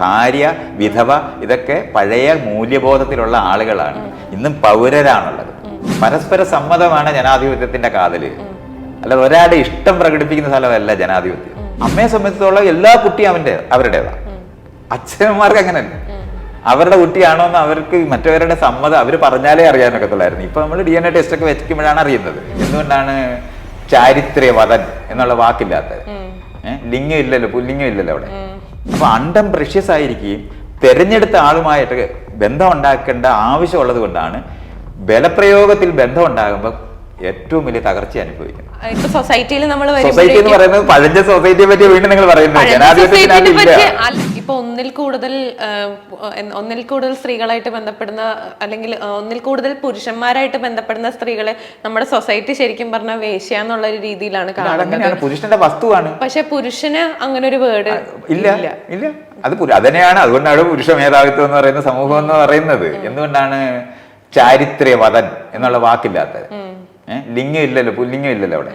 ഭാര്യ വിധവ ഇതൊക്കെ പഴയ മൂല്യബോധത്തിലുള്ള ആളുകളാണ്. ഇന്നും പൗരരാണുള്ളത്. പരസ്പര സമ്മതമാണ് ജനാധിപത്യത്തിന്റെ കാതൽ. അല്ലാതെ ഒരാളുടെ ഇഷ്ടം പ്രകടിപ്പിക്കുന്ന സ്ഥലമല്ല ജനാധിപത്യം. അമ്മയെ സംബന്ധിച്ചിടത്തോളം എല്ലാ കുട്ടിയും അവന്റെ അവരുടേതാണ് അച്ഛനന്മാർക്ക് അങ്ങനെയല്ല. അവരുടെ കുട്ടിയാണോ എന്ന് അവർക്ക് മറ്റവരുടെ സമ്മതം അവർ പറഞ്ഞാലേ അറിയാനൊക്കത്തുള്ളായിരുന്നു ഇപ്പൊ നമ്മൾ ഡി എൻ എ ടെസ്റ്റ് ഒക്കെ വെക്കുമ്പോഴാണ് അറിയുന്നത്. എന്തുകൊണ്ടാണ് ചാരിത്രവതൻ എന്നുള്ള വാക്കില്ലാത്തത്? ഏഹ് ലിംഗം ഇല്ലല്ലോ പുല്ലിംഗം ഇല്ലല്ലോ അവിടെ. അപ്പൊ അണ്ടം പ്രഷ്യസ് ആയിരിക്കുകയും തെരഞ്ഞെടുത്ത ആളുമായിട്ട് ബന്ധം ഉണ്ടാക്കേണ്ട ആവശ്യമുള്ളത് കൊണ്ടാണ് ബലപ്രയോഗത്തിൽ ബന്ധം ഉണ്ടാകുമ്പോൾ ഏറ്റവും വലിയ തകർച്ച അനുഭവിക്കും സൊസൈറ്റിയിൽ നമ്മൾ സൊസൈറ്റി എന്ന് പറയുന്നത് പഴഞ്ച സൊസൈറ്റിയെ പറ്റി വീണ്ടും നിങ്ങൾ പറയുന്നത് ജനാധിപത്യത്തിനകത്തില്ല ഇപ്പൊ ഒന്നിൽ കൂടുതൽ ഒന്നിൽ കൂടുതൽ സ്ത്രീകളായിട്ട് ബന്ധപ്പെടുന്ന അല്ലെങ്കിൽ ഒന്നിൽ കൂടുതൽ പുരുഷന്മാരായിട്ട് ബന്ധപ്പെടുന്ന സ്ത്രീകളെ നമ്മുടെ സൊസൈറ്റി ശരിക്കും പറഞ്ഞ വേശ്യ എന്നുള്ള ഒരു രീതിയിലാണ് കാണുന്നത്. പുരുഷന്റെ വസ്തുവാണ്. പക്ഷെ പുരുഷന് അങ്ങനെ ഒരു വേർഡ് ഇല്ല ഇല്ല. അത് അതന്നെയാണ്. അതുകൊണ്ടാണ് പുരുഷ മേധാവിത്വം എന്ന് പറയുന്ന സമൂഹം എന്ന് പറയുന്നത്. എന്തുകൊണ്ടാണ് ചാരിത്രവതൻ എന്നുള്ള വാക്കില്ലാത്തത്? ലിംഗം ഇല്ലല്ലോ പുല്ലിംഗം ഇല്ലല്ലോ അവിടെ.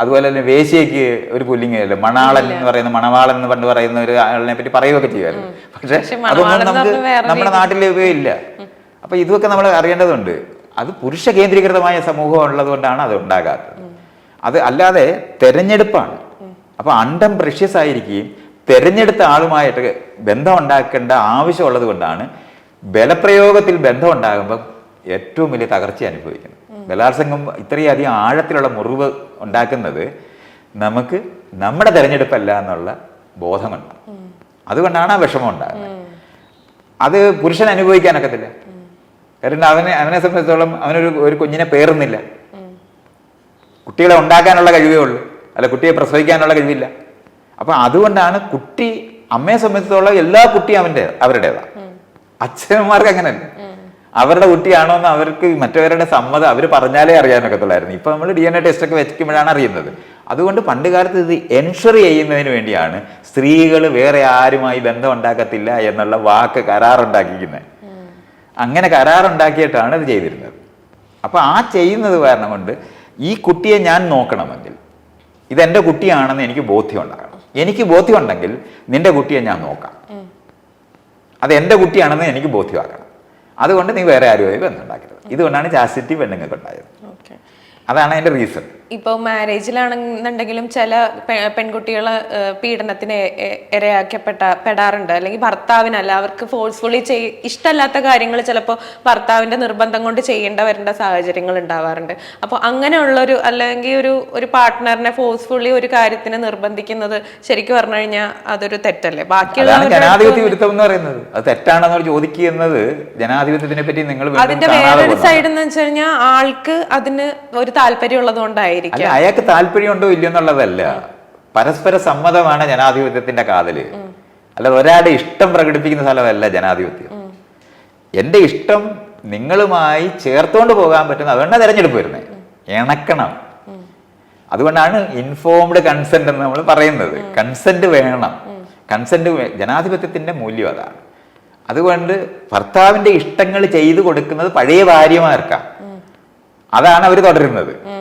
അതുപോലെ തന്നെ വേശ്യയ്ക്ക് ഒരു പുല്ലിംഗം അല്ലേ മണാളൻ എന്ന് പറയുന്ന മണവാളൻ എന്ന് പണ്ട് പറയുന്ന ഒരു ആളിനെ പറ്റി പറയുകയൊക്കെ ചെയ്യുമായിരുന്നു. പക്ഷെ അതൊന്നും നമുക്ക് നമ്മുടെ നാട്ടിൽ ഇല്ല അപ്പൊ ഇതൊക്കെ നമ്മൾ അറിയേണ്ടതുണ്ട്. അത് പുരുഷ കേന്ദ്രീകൃതമായ സമൂഹം ഉള്ളത് കൊണ്ടാണ് അത് ഉണ്ടാകാത്തത്. അത് അല്ലാതെ തെരഞ്ഞെടുപ്പാണ്. അപ്പൊ അണ്ടം പ്രഷ്യസ് ആയിരിക്കുകയും തെരഞ്ഞെടുത്ത ആളുമായിട്ട് ബന്ധം ഉണ്ടാക്കേണ്ട ആവശ്യമുള്ളത് കൊണ്ടാണ് ബലപ്രയോഗത്തിൽ ബന്ധം ഉണ്ടാകുമ്പോൾ ഏറ്റവും വലിയ തകർച്ച അനുഭവിക്കുന്നത്. ബലാത്സംഗം ഇത്രയധികം ആഴത്തിലുള്ള മുറിവ് ഉണ്ടാക്കുന്നത് നമുക്ക് നമ്മുടെ തെരഞ്ഞെടുപ്പല്ല എന്നുള്ള ബോധമുണ്ട്. അതുകൊണ്ടാണ് ആ വിഷമം ഉണ്ടാകുന്നത്. അത് പുരുഷൻ അനുഭവിക്കാനൊക്കത്തില്ല കാരണം അവനെ അവനെ സംബന്ധിച്ചോളം അവനൊരു ഒരു കുഞ്ഞിനെ പേറുന്നില്ല. കുട്ടികളെ ഉണ്ടാക്കാനുള്ള കഴിവേ ഉള്ളൂ. അല്ല കുട്ടിയെ പ്രസവിക്കാനുള്ള കഴിവില്ല. അപ്പൊ അതുകൊണ്ടാണ് കുട്ടി അമ്മയെ സംബന്ധിച്ചിടത്തോളം എല്ലാ കുട്ടിയും അവന്റെ അവരുടേതാണ് അച്ഛനന്മാർക്ക് അങ്ങനെയല്ല. അവരുടെ കുട്ടിയാണോ എന്ന് അവർക്ക് മറ്റവരുടെ സമ്മതം അവർ പറഞ്ഞാലേ അറിയാനൊക്കത്തുള്ളായിരുന്നു. ഇപ്പൊ നമ്മൾ ഡി എൻ എ ടെസ്റ്റ് ഒക്കെ വെക്കുമ്പോഴാണ് അറിയുന്നത്. അതുകൊണ്ട് പണ്ട് കാലത്ത് ഇത് എൻഷുർ ചെയ്യുന്നതിന് വേണ്ടിയാണ് സ്ത്രീകൾ വേറെ ആരുമായി ബന്ധം ഉണ്ടാക്കത്തില്ല എന്നുള്ള വാക്ക് കരാറുണ്ടാക്കിക്കുന്നത് അങ്ങനെ കരാറുണ്ടാക്കിയിട്ടാണ് ഇത് ചെയ്തിരുന്നത്. അപ്പൊ ആ ചെയ്യുന്നത് കാരണം കൊണ്ട് ഈ കുട്ടിയെ ഞാൻ നോക്കണമെങ്കിൽ ഇതെന്റെ കുട്ടിയാണെന്ന് എനിക്ക് ബോധ്യം ഉണ്ടാകണം എനിക്ക് ബോധ്യം ഉണ്ടെങ്കിൽ നിന്റെ കുട്ടിയെ ഞാൻ നോക്കാം. അത് എന്റെ കുട്ടിയാണെന്ന് എനിക്ക് ബോധ്യമാക്കണം അതുകൊണ്ട് നീ വേറെ ആരുമായി ബന്ധം ഉണ്ടാക്കരുത് ഇതുകൊണ്ടാണ് ചാസിറ്റി പെണ്ണുങ്ങൾക്ക് ഉണ്ടായത് ഓക്കെ. അതാണ് അതിന്റെ റീസൺ. ഇപ്പോൾ മാരേജിലാണെന്നുണ്ടെങ്കിലും ചില പെൺകുട്ടികൾ പീഡനത്തിന് ഇരയാക്കപ്പെട്ട പെടാറുണ്ട്. അല്ലെങ്കിൽ ഭർത്താവിനല്ല അവർക്ക് ഫോഴ്സ്ഫുള്ളി ചെയ് ഇഷ്ടമല്ലാത്ത കാര്യങ്ങൾ ചിലപ്പോൾ ഭർത്താവിന്റെ നിർബന്ധം കൊണ്ട് ചെയ്യേണ്ട വരേണ്ട സാഹചര്യങ്ങൾ ഉണ്ടാവാറുണ്ട്. അപ്പോൾ അങ്ങനെയുള്ളൊരു അല്ലെങ്കിൽ ഒരു ഒരു പാർട്ട്ണറിനെ ഫോഴ്സ്ഫുള്ളി ഒരു കാര്യത്തിന് നിർബന്ധിക്കുന്നത് ശരിക്കും പറഞ്ഞു കഴിഞ്ഞാൽ അതൊരു തെറ്റല്ലേ? ബാക്കിയുള്ള ജനാധിപത്യ വിരുദ്ധം എന്ന് പറയുന്നത്. അത് തെറ്റാണെന്ന് ചോദിക്കുന്നത് ജനാധിപത്യത്തിനെ പറ്റി നിങ്ങൾ അതിന്റെ വേറൊരു സൈഡ് എന്ന് വെച്ച് കഴിഞ്ഞാൽ ആൾക്ക് അതിന് ഒരു താല്പര്യം ഉള്ളത് കൊണ്ടായിരിക്കും അല്ല അയാൾക്ക് താല്പര്യമുണ്ടോ ഇല്ലയോ എന്നുള്ളതല്ല. പരസ്പര സമ്മതമാണ് ജനാധിപത്യത്തിന്റെ കാതൽ. അല്ലാതെ ഒരാളുടെ ഇഷ്ടം പ്രകടിപ്പിക്കുന്ന സ്ഥലമല്ല ജനാധിപത്യം. എന്റെ ഇഷ്ടം നിങ്ങളുമായി ചേർത്തുകൊണ്ട് പോകാൻ പറ്റുന്ന അതുകൊണ്ടാണ് തെരഞ്ഞെടുപ്പ് വരുന്നത് ഇണക്കണം. അതുകൊണ്ടാണ് ഇൻഫോംഡ് കൺസെന്റ് എന്ന് നമ്മൾ പറയുന്നത്. കൺസെന്റ് വേണം. കൺസെന്റ് ജനാധിപത്യത്തിന്റെ മൂല്യം അതാണ്. അതുകൊണ്ട് ഭർത്താവിന്റെ ഇഷ്ടങ്ങൾ ചെയ്തു കൊടുക്കുന്നത് പഴയ ഭാര്യമാർക്കാണ് അതാണ് അവർ തുടരുന്നത്.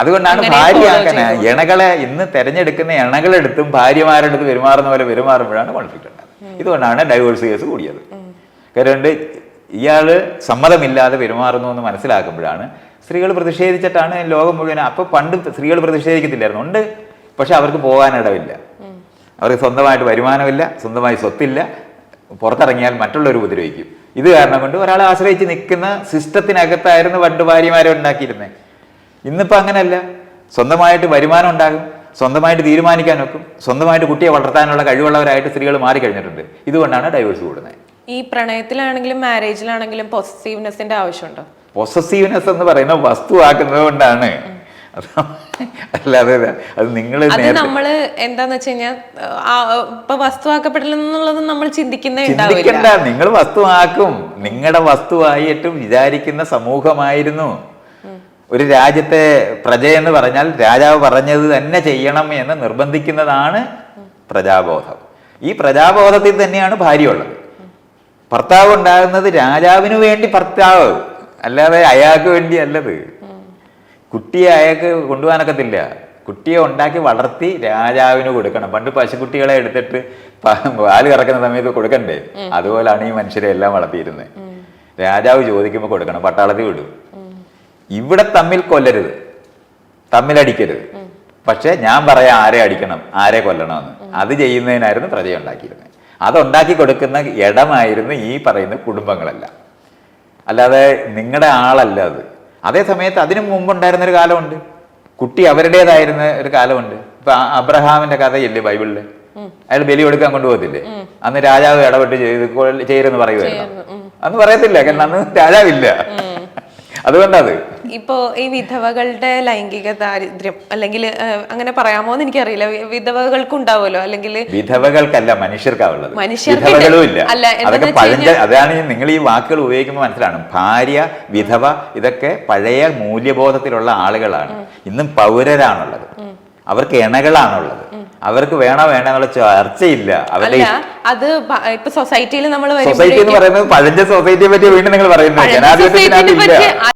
അതുകൊണ്ടാണ് ഭാര്യ അങ്ങനെ ഇണകളെ ഇന്ന് തെരഞ്ഞെടുക്കുന്ന ഇണകളെടുത്തും ഭാര്യമാരെടുത്ത് പെരുമാറുന്ന പോലെ പെരുമാറുമ്പോഴാണ് കോൺഫ്ലിക്റ്റ് ഉണ്ടാകുന്നത്. ഇതുകൊണ്ടാണ് ഡൈവോഴ്സ് കേസ് കൂടിയത്. കാരണം ഇയാൾ സമ്മതമില്ലാതെ പെരുമാറുന്നു എന്ന് മനസ്സിലാക്കുമ്പോഴാണ് സ്ത്രീകൾ പ്രതിഷേധിച്ചിട്ടാണ് ലോകം മുഴുവൻ അപ്പൊ പണ്ട് സ്ത്രീകൾ പ്രതിഷേധിക്കത്തില്ലായിരുന്നു. ഉണ്ട്. പക്ഷെ അവർക്ക് പോകാനിടവില്ല അവർക്ക് സ്വന്തമായിട്ട് വരുമാനമില്ല സ്വന്തമായി സ്വത്തില്ല. പുറത്തിറങ്ങിയാൽ മറ്റുള്ളവർ ഉപദ്രവിക്കും. ഇത് കാരണം കൊണ്ട് ഒരാളെ ആശ്രയിച്ച് നിൽക്കുന്ന സിസ്റ്റത്തിനകത്തായിരുന്നു പണ്ട് ഭാര്യമാരെ ഉണ്ടാക്കിയിരുന്നത് ഇന്നിപ്പോൾ അങ്ങനെയല്ല. സ്വന്തമായിട്ട് വരുമാനം ഉണ്ടാകും സ്വന്തമായിട്ട് തീരുമാനിക്കാൻ വെക്കും സ്വന്തമായിട്ട് കുട്ടിയെ വളർത്താനുള്ള കഴിവുള്ളവരായിട്ട് സ്ത്രീകൾ മാറിക്കഴിഞ്ഞിട്ടുണ്ട്. ഇതുകൊണ്ടാണ് ഡൈവേഴ്സ് കൂടുന്നത്. ഈ പ്രണയത്തിലാണെങ്കിലും മാരേജിലാണെങ്കിലും പോസിറ്റീവ്നെസിന്റെ ആവശ്യമുണ്ടോ? പൊസസീവ്നെസ് എന്ന് പറയുന്ന വസ്തു ആക്കുന്നത് കൊണ്ടാണ്. അല്ലാതെ അത് നിങ്ങൾ നമ്മൾ എന്താന്ന് വെച്ച് കഴിഞ്ഞാൽ ഇപ്പൊ വസ്തുവാക്കപ്പെടില്ലെന്നുള്ളത് നമ്മൾ ചിന്തിക്കുന്ന നിങ്ങൾ വസ്തുവാക്കും നിങ്ങളുടെ വസ്തുവായിട്ടും വിചാരിക്കുന്ന സമൂഹമായിരുന്നു. ഒരു രാജ്യത്തെ പ്രജ എന്ന് പറഞ്ഞാൽ രാജാവ് പറഞ്ഞത് തന്നെ ചെയ്യണം എന്ന് നിർബന്ധിക്കുന്നതാണ് പ്രജാബോധം. ഈ പ്രജാബോധത്തിൽ തന്നെയാണ് ഭാര്യ ഉള്ളത് ഭർത്താവ് ഉണ്ടാകുന്നത് രാജാവിന് വേണ്ടി ഭർത്താവ് അല്ലാതെ അയാൾക്ക് വേണ്ടി അല്ലത്. കുട്ടിയെ അയാൾക്ക് കൊണ്ടുപോകാനൊക്കത്തില്ല. കുട്ടിയെ ഉണ്ടാക്കി വളർത്തി രാജാവിന് കൊടുക്കണം. പണ്ട് പശുക്കുട്ടികളെ എടുത്തിട്ട് പാൽ കറക്കുന്ന സമയത്ത് കൊടുക്കണ്ടേ? അതുപോലാണ് ഈ മനുഷ്യരെ എല്ലാം വളർത്തിയിരുന്നത്. രാജാവ് ചോദിക്കുമ്പോൾ കൊടുക്കണം. പട്ടാളത്തിൽ വിടും. ഇവിടെ തമ്മിൽ കൊല്ലരുത്. തമ്മിലടിക്കരുത്. പക്ഷെ ഞാൻ പറയാം ആരെ അടിക്കണം ആരെ കൊല്ലണമെന്ന്. അത് ചെയ്യുന്നതിനായിരുന്നു പ്രജ ഉണ്ടാക്കിയിരുന്നത്. അതുണ്ടാക്കി കൊടുക്കുന്ന ഇടമായിരുന്നു ഈ പറയുന്ന കുടുംബങ്ങളെല്ലാം. അല്ലാതെ നിങ്ങളുടെ ആളല്ല അത്. അതേ സമയത്ത് അതിനു മുമ്പുണ്ടായിരുന്ന ഒരു കാലമുണ്ട്. കുട്ടി അവരുടേതായിരുന്ന ഒരു കാലമുണ്ട്. ഇപ്പൊ അബ്രഹാമിന്റെ കഥയില്ലേ ബൈബിളിൽ? അയാൾ ബലി കൊടുക്കാൻ കൊണ്ടുപോകത്തില്ലേ? അന്ന് രാജാവ് ഇടപെട്ട് ചെയ്ത് ചെയ്യരുതെന്ന് പറയുമായിരുന്നു. അന്ന് പറയത്തില്ല കാരണം അന്ന് രാജാവില്ല. അതുകൊണ്ടത്. ഇപ്പോ ഈ വിധവകളുടെ ലൈംഗിക ദാരിദ്ര്യം അല്ലെങ്കിൽ അങ്ങനെ പറയാമോ എന്ന് എനിക്കറിയില്ല. വിധവകൾക്ക് ഉണ്ടാവുമല്ലോ അല്ലെങ്കിൽ വിധവകൾക്കല്ല മനുഷ്യർക്കാവുള്ളത്. മനുഷ്യർക്ക് വിധവകളും ഇല്ല അതൊക്കെ പഴഞ്ച അതാണ് നിങ്ങൾ ഈ വാക്കുകൾ ഉപയോഗിക്കുമ്പോൾ മനസ്സിലാണ്. ഭാര്യ വിധവ ഇതൊക്കെ പഴയ മൂല്യബോധത്തിലുള്ള ആളുകളാണ്. ഇന്നും പൗരരാണുള്ളത്. അവർക്ക് ഇണകളാണുള്ളത്. അവർക്ക് വേണോ വേണ്ട എന്നുള്ള ചർച്ചയില്ല. അവരുടെ അത് ഇപ്പൊ സൊസൈറ്റിയിൽ നമ്മൾ സൊസൈറ്റി എന്ന് പറയുന്നത് പഴഞ്ച സൊസൈറ്റിയെ പറ്റി വീണ്ടും നിങ്ങൾ പറയുന്നത് പഴഞ്ച